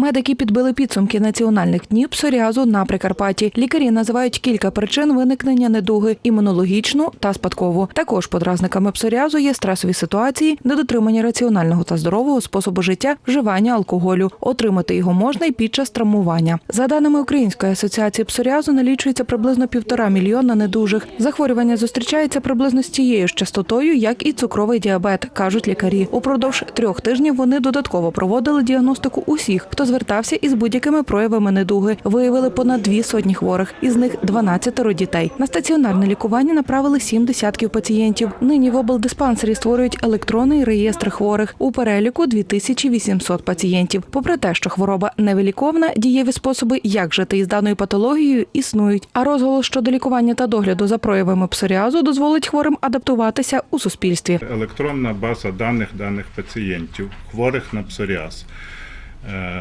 Медики підбили підсумки національних днів псоріазу на Прикарпатті. Лікарі називають кілька причин виникнення недуги імунологічну та спадкову. Також подразниками псоріазу є стресові ситуації, недотримання раціонального та здорового способу життя, вживання алкоголю. Отримати його можна і під час травмування. За даними Української асоціації псоріазу, налічується приблизно півтора мільйона недужих. Захворювання зустрічається приблизно з тією ж частотою, як і цукровий діабет, кажуть лікарі. Упродовж трьох тижнів вони додатково проводили діагностику усіх, хто звертався із будь-якими проявами недуги. Виявили понад дві сотні хворих, із них 12 дітей. На стаціонарне лікування направили сім десятків пацієнтів. Нині в облдиспансері створюють електронний реєстр хворих. У переліку 2800 пацієнтів. Попри те, що хвороба невиліковна, дієві способи, як жити із даною патологією, існують. А розголос щодо лікування та догляду за проявами псоріазу дозволить хворим адаптуватися у суспільстві. електронна база даних даних пацієнтів, хворих на псоріаз, Е,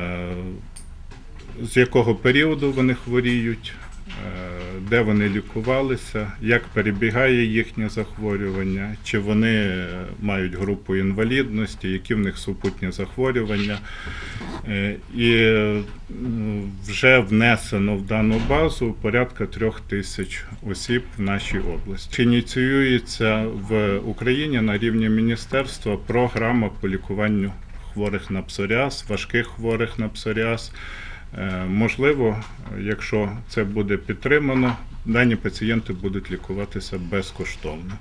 з якого періоду вони хворіють, е, де вони лікувалися, як перебігає їхнє захворювання, чи вони мають групу інвалідності, які в них супутні захворювання. Е, І вже внесено в дану базу порядка трьох тисяч осіб в нашій області. Ініціюється в Україні на рівні міністерства програма по лікуванню хворих на псоріаз, важких хворих на псоріаз. Е, можливо, якщо це буде підтримано, дані пацієнти будуть лікуватися безкоштовно.